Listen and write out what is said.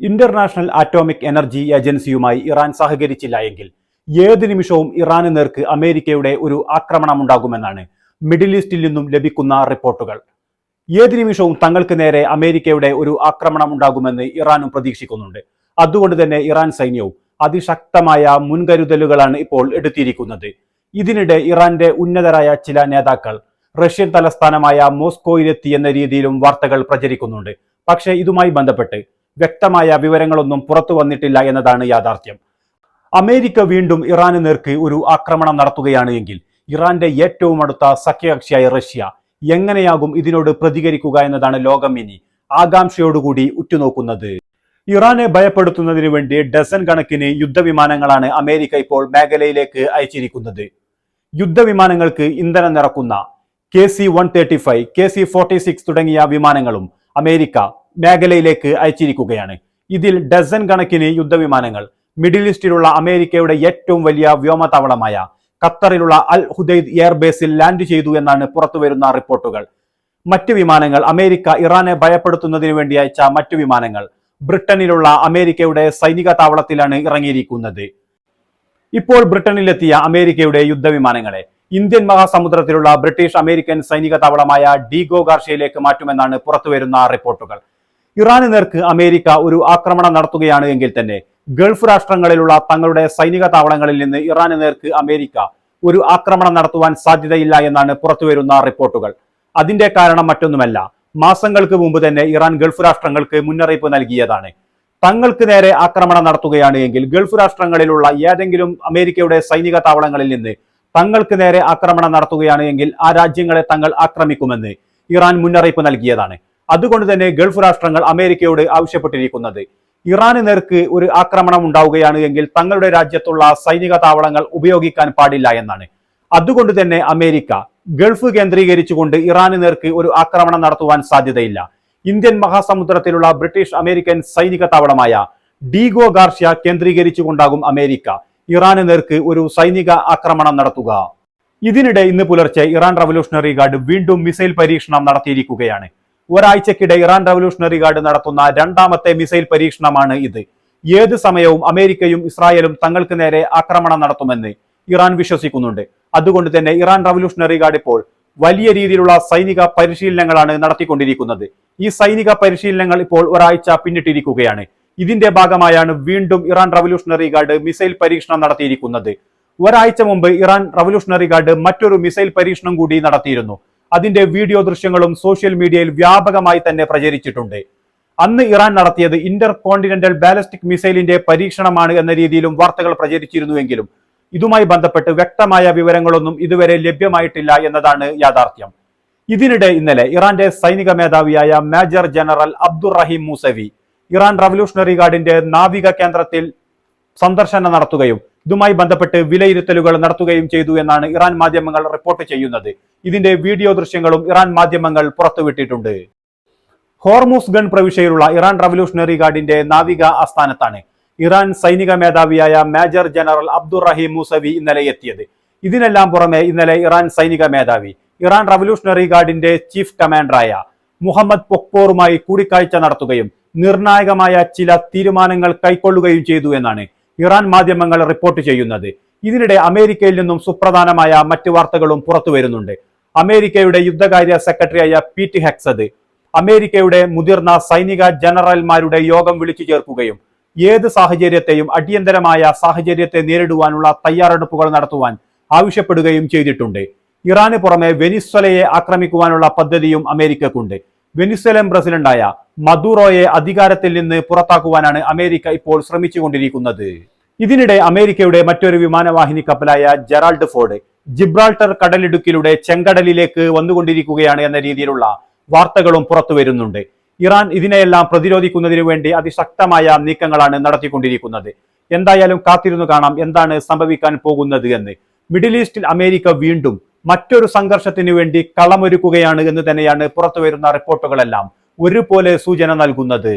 International atomic energy ഏജൻസിയുമായി Iran സഹകരിച്ചില്ല എങ്കിൽ ഏത് നിമിഷവും ഇറാന് നേർക്ക് അമേരിക്കയുടെ ഒരു ആക്രമണം ഉണ്ടാകുമെന്നാണ് മിഡിൽ ഈസ്റ്റിൽ നിന്നും ലഭിക്കുന്ന റിപ്പോർട്ടുകൾ. ഏത് നിമിഷവും തങ്ങൾക്ക് നേരെ അമേരിക്കയുടെ ഒരു ആക്രമണം ഉണ്ടാകുമെന്ന് ഇറാനും പ്രതീക്ഷിക്കുന്നുണ്ട്. അതുകൊണ്ട് തന്നെ ഇറാൻ സൈന്യവും അതിശക്തമായ മുൻകരുതലുകളാണ് ഇപ്പോൾ എടുത്തിരിക്കുന്നത്. ഇതിനിടെ ഇറാന്റെ ഉന്നതരായ ചില നേതാക്കൾ റഷ്യൻ തലസ്ഥാനമായ മോസ്കോയിലെത്തി എന്ന രീതിയിലും വാർത്തകൾ പ്രചരിക്കുന്നുണ്ട്. പക്ഷേ ഇതുമായി ബന്ധപ്പെട്ട് വ്യക്തമായ വിവരങ്ങളൊന്നും പുറത്തു വന്നിട്ടില്ല എന്നതാണ് യാഥാർത്ഥ്യം. അമേരിക്ക വീണ്ടും ഇറാന് നേർക്ക് ഒരു ആക്രമണം നടത്തുകയാണ് എങ്കിൽ ഇറാന്റെ ഏറ്റവും അടുത്ത സഖ്യകക്ഷിയായ റഷ്യ എങ്ങനെയാകും ഇതിനോട് പ്രതികരിക്കുക എന്നതാണ് ലോകം ഇനി ആകാംക്ഷയോടുകൂടി ഉറ്റുനോക്കുന്നത്. ഇറാനെ ഭയപ്പെടുത്തുന്നതിന് വേണ്ടി ഡസൻ കണക്കിന് യുദ്ധവിമാനങ്ങളാണ് അമേരിക്ക ഇപ്പോൾ മേഖലയിലേക്ക് അയച്ചിരിക്കുന്നത്. യുദ്ധവിമാനങ്ങൾക്ക് ഇന്ധനം നിറക്കുന്ന K C one thirty five K C forty six തുടങ്ങിയ വിമാനങ്ങളും അമേരിക്ക മേഖലയിലേക്ക് അയച്ചിരിക്കുകയാണ്. ഇതിൽ ഡസൻ കണക്കിന് യുദ്ധവിമാനങ്ങൾ മിഡിൽ ഈസ്റ്റിലുള്ള അമേരിക്കയുടെ ഏറ്റവും വലിയ വ്യോമതാവളമായ ഖത്തറിലുള്ള അൽ ഹുദൈദ് എയർബേസിൽ ലാൻഡ് ചെയ്തു എന്നാണ് പുറത്തുവരുന്ന റിപ്പോർട്ടുകൾ. മറ്റ് വിമാനങ്ങൾ അമേരിക്ക ഇറാനെ ഭയപ്പെടുത്തുന്നതിന് വേണ്ടി അയച്ച മറ്റു വിമാനങ്ങൾ ബ്രിട്ടനിലുള്ള അമേരിക്കയുടെ സൈനിക താവളത്തിലാണ് ഇറങ്ങിയിരിക്കുന്നത്. ഇപ്പോൾ ബ്രിട്ടനിലെത്തിയ അമേരിക്കയുടെ യുദ്ധവിമാനങ്ങളെ ഇന്ത്യൻ മഹാസമുദ്രത്തിലുള്ള ബ്രിട്ടീഷ് അമേരിക്കൻ സൈനിക താവളമായ ഡീഗോ ഗാർഷ്യയിലേക്ക് മാറ്റുമെന്നാണ് പുറത്തുവരുന്ന റിപ്പോർട്ടുകൾ. ഇറാന് നേർക്ക് അമേരിക്ക ഒരു ആക്രമണം നടത്തുകയാണ് എങ്കിൽ തന്നെ ഗൾഫ് രാഷ്ട്രങ്ങളിലുള്ള തങ്ങളുടെ സൈനിക താവളങ്ങളിൽ നിന്ന് ഇറാന് നേർക്ക് അമേരിക്ക ഒരു ആക്രമണം നടത്തുവാൻ സാധ്യതയില്ല എന്നാണ് പുറത്തുവരുന്ന റിപ്പോർട്ടുകൾ. അതിന്റെ കാരണം മറ്റൊന്നുമല്ല. മാസങ്ങൾക്ക് മുമ്പ് തന്നെ ഇറാൻ ഗൾഫ് രാഷ്ട്രങ്ങൾക്ക് മുന്നറിയിപ്പ് നൽകിയതാണ്. തങ്ങൾക്ക് നേരെ ആക്രമണം നടത്തുകയാണ് എങ്കിൽ ഗൾഫ് രാഷ്ട്രങ്ങളിലുള്ള ഏതെങ്കിലും അമേരിക്കയുടെ സൈനിക താവളങ്ങളിൽ നിന്ന് തങ്ങൾക്ക് നേരെ ആക്രമണം നടത്തുകയാണ് എങ്കിൽ ആ രാജ്യങ്ങളെ തങ്ങൾ ആക്രമിക്കുമെന്ന് ഇറാൻ മുന്നറിയിപ്പ് നൽകിയതാണ്. അതുകൊണ്ട് തന്നെ ഗൾഫ് രാഷ്ട്രങ്ങൾ അമേരിക്കയോട് ആവശ്യപ്പെട്ടിരിക്കുന്നത്. ഇറാന് നേർക്ക് ഒരു ആക്രമണം ഉണ്ടാവുകയാണ് എങ്കിൽ തങ്ങളുടെ രാജ്യത്തുള്ള സൈനിക താവളങ്ങൾ ഉപയോഗിക്കാൻ പാടില്ല എന്നാണ്. അതുകൊണ്ട് തന്നെ അമേരിക്ക ഗൾഫ് കേന്ദ്രീകരിച്ചുകൊണ്ട് ഇറാന് നേർക്ക് ഒരു ആക്രമണം നടത്തുവാൻ സാധ്യതയില്ല. ഇന്ത്യൻ മഹാസമുദ്രത്തിലുള്ള ബ്രിട്ടീഷ് അമേരിക്കൻ സൈനിക താവളമായ ഡീഗോ ഗാർഷ്യ കേന്ദ്രീകരിച്ചുകൊണ്ടാകും അമേരിക്ക ഇറാന് നേർക്ക് ഒരു സൈനിക ആക്രമണം നടത്തുക. ഇതിനിടെ ഇന്ന് പുലർച്ചെ ഇറാൻ റവല്യൂഷണറി ഗാർഡ് വീണ്ടും മിസൈൽ പരീക്ഷണം നടത്തിയിരിക്കുകയാണ്. ഒരാഴ്ചക്കിടെ ഇറാൻ റവല്യൂഷണറി ഗാർഡ് നടത്തുന്ന രണ്ടാമത്തെ മിസൈൽ പരീക്ഷണമാണ് ഇത്. ഏത് സമയവും അമേരിക്കയും ഇസ്രായേലും തങ്ങൾക്ക് നേരെ ആക്രമണം നടത്തുമെന്ന് ഇറാൻ വിശ്വസിക്കുന്നുണ്ട്. അതുകൊണ്ട് തന്നെ ഇറാൻ റവല്യൂഷണറി ഗാർഡ് ഇപ്പോൾ വലിയ രീതിയിലുള്ള സൈനിക പരിശീലനങ്ങളാണ് നടത്തിക്കൊണ്ടിരിക്കുന്നത്. ഈ സൈനിക പരിശീലനങ്ങൾ ഇപ്പോൾ ഒരാഴ്ച പിന്നിട്ടിരിക്കുകയാണ്. ഇതിന്റെ ഭാഗമായാണ് വീണ്ടും ഇറാൻ റവല്യൂഷണറി ഗാർഡ് മിസൈൽ പരീക്ഷണം നടത്തിയിരിക്കുന്നത്. ഒരാഴ്ച മുമ്പ് ഇറാൻ റവല്യൂഷണറി ഗാർഡ് മറ്റൊരു മിസൈൽ പരീക്ഷണം കൂടി നടത്തിയിരുന്നു. അതിന്റെ വീഡിയോ ദൃശ്യങ്ങളും സോഷ്യൽ മീഡിയയിൽ വ്യാപകമായി തന്നെ പ്രചരിച്ചിട്ടുണ്ട്. അന്ന് ഇറാൻ നടത്തിയത് ഇന്റർ കോണ്ടിനെന്റൽ ബാലിസ്റ്റിക് മിസൈലിന്റെ പരീക്ഷണമാണ് എന്ന രീതിയിലും വാർത്തകൾ പ്രചരിച്ചിരുന്നുവെങ്കിലും ഇതുമായി ബന്ധപ്പെട്ട് വ്യക്തമായ വിവരങ്ങളൊന്നും ഇതുവരെ ലഭ്യമായിട്ടില്ല എന്നതാണ് യാഥാർത്ഥ്യം. ഇതിനിടെ ഇന്നലെ ഇറാന്റെ സൈനിക മേധാവിയായ major general Abdolrahim Mousavi Iran revolutionary ഗാർഡിന്റെ നാവിക കേന്ദ്രത്തിൽ സന്ദർശനം നടത്തുകയും ഇതുമായി ബന്ധപ്പെട്ട് വിലയിരുത്തലുകൾ നടത്തുകയും ചെയ്തു എന്നാണ് ഇറാൻ മാധ്യമങ്ങൾ റിപ്പോർട്ട് ചെയ്യുന്നത്. ഇതിന്റെ വീഡിയോ ദൃശ്യങ്ങളും ഇറാൻ മാധ്യമങ്ങൾ പുറത്തുവിട്ടിട്ടുണ്ട്. ഹോർമൂസ് ഗൺ പ്രവിശ്യയിലുള്ള ഇറാൻ റവല്യൂഷണറി ഗാർഡിന്റെ നാവിക ആസ്ഥാനത്താണ് ഇറാൻ സൈനിക മേധാവിയായ മേജർ ജനറൽ അബ്ദുറഹീം മൂസവി ഇന്നലെ എത്തിയത്. ഇതിനെല്ലാം പുറമെ ഇന്നലെ ഇറാൻ സൈനിക മേധാവി ഇറാൻ റവല്യൂഷണറി ഗാർഡിന്റെ ചീഫ് കമാൻഡറായ മുഹമ്മദ് പൊക്പോറുമായി കൂടിക്കാഴ്ച നടത്തുകയും നിർണായകമായ ചില തീരുമാനങ്ങൾ കൈക്കൊള്ളുകയും ചെയ്തു എന്നാണ് ഇറാൻ മാധ്യമങ്ങൾ റിപ്പോർട്ട് ചെയ്യുന്നത്. ഇതിനിടെ അമേരിക്കയിൽ നിന്നും സുപ്രധാനമായ മറ്റു വാർത്തകളും പുറത്തു വരുന്നുണ്ട്. അമേരിക്കയുടെ യുദ്ധകാര്യ സെക്രട്ടറിയായ പീറ്റ് ഹെക്സദ് അമേരിക്കയുടെ മുതിർന്ന സൈനിക ജനറൽമാരുടെ യോഗം വിളിച്ചു ചേർക്കുകയും ഏത് സാഹചര്യത്തെയും അടിയന്തരമായ സാഹചര്യത്തെ നേരിടുവാനുള്ള തയ്യാറെടുപ്പുകൾ നടത്തുവാൻ ആവശ്യപ്പെടുകയും ചെയ്തിട്ടുണ്ട്. ഇറാന് പുറമെ വെനിസ്വലയെ ആക്രമിക്കുവാനുള്ള പദ്ധതിയും അമേരിക്കക്കുണ്ട്. വെനിസ്വലൻ പ്രസിഡന്റായ മദുറോയെ അധികാരത്തിൽ നിന്ന് പുറത്താക്കുവാനാണ് അമേരിക്ക ഇപ്പോൾ ശ്രമിച്ചുകൊണ്ടിരിക്കുന്നത്. ഇതിനിടെ അമേരിക്കയുടെ മറ്റൊരു വിമാനവാഹിനി കപ്പലായ ജെറാൾഡ് ഫോർഡ് ജിബ്രാൾട്ടർ കടലിടുക്കിലൂടെ ചെങ്കടലിലേക്ക് വന്നുകൊണ്ടിരിക്കുകയാണ് എന്ന രീതിയിലുള്ള വാർത്തകളും പുറത്തു വരുന്നുണ്ട്. ഇറാൻ ഇതിനെയെല്ലാം പ്രതിരോധിക്കുന്നതിനു വേണ്ടി അതിശക്തമായ നീക്കങ്ങളാണ് നടത്തിക്കൊണ്ടിരിക്കുന്നത്. എന്തായാലും കാത്തിരുന്നു കാണാം എന്താണ് സംഭവിക്കാൻ പോകുന്നത് എന്ന്. മിഡിൽ ഈസ്റ്റിൽ അമേരിക്ക വീണ്ടും മറ്റൊരു സംഘർഷത്തിനു വേണ്ടി കളമൊരുക്കുകയാണ് എന്ന് തന്നെയാണ് പുറത്തു വരുന്ന റിപ്പോർട്ടുകളെല്ലാം ഒരുപോലെ സൂചന നൽകുന്നത്.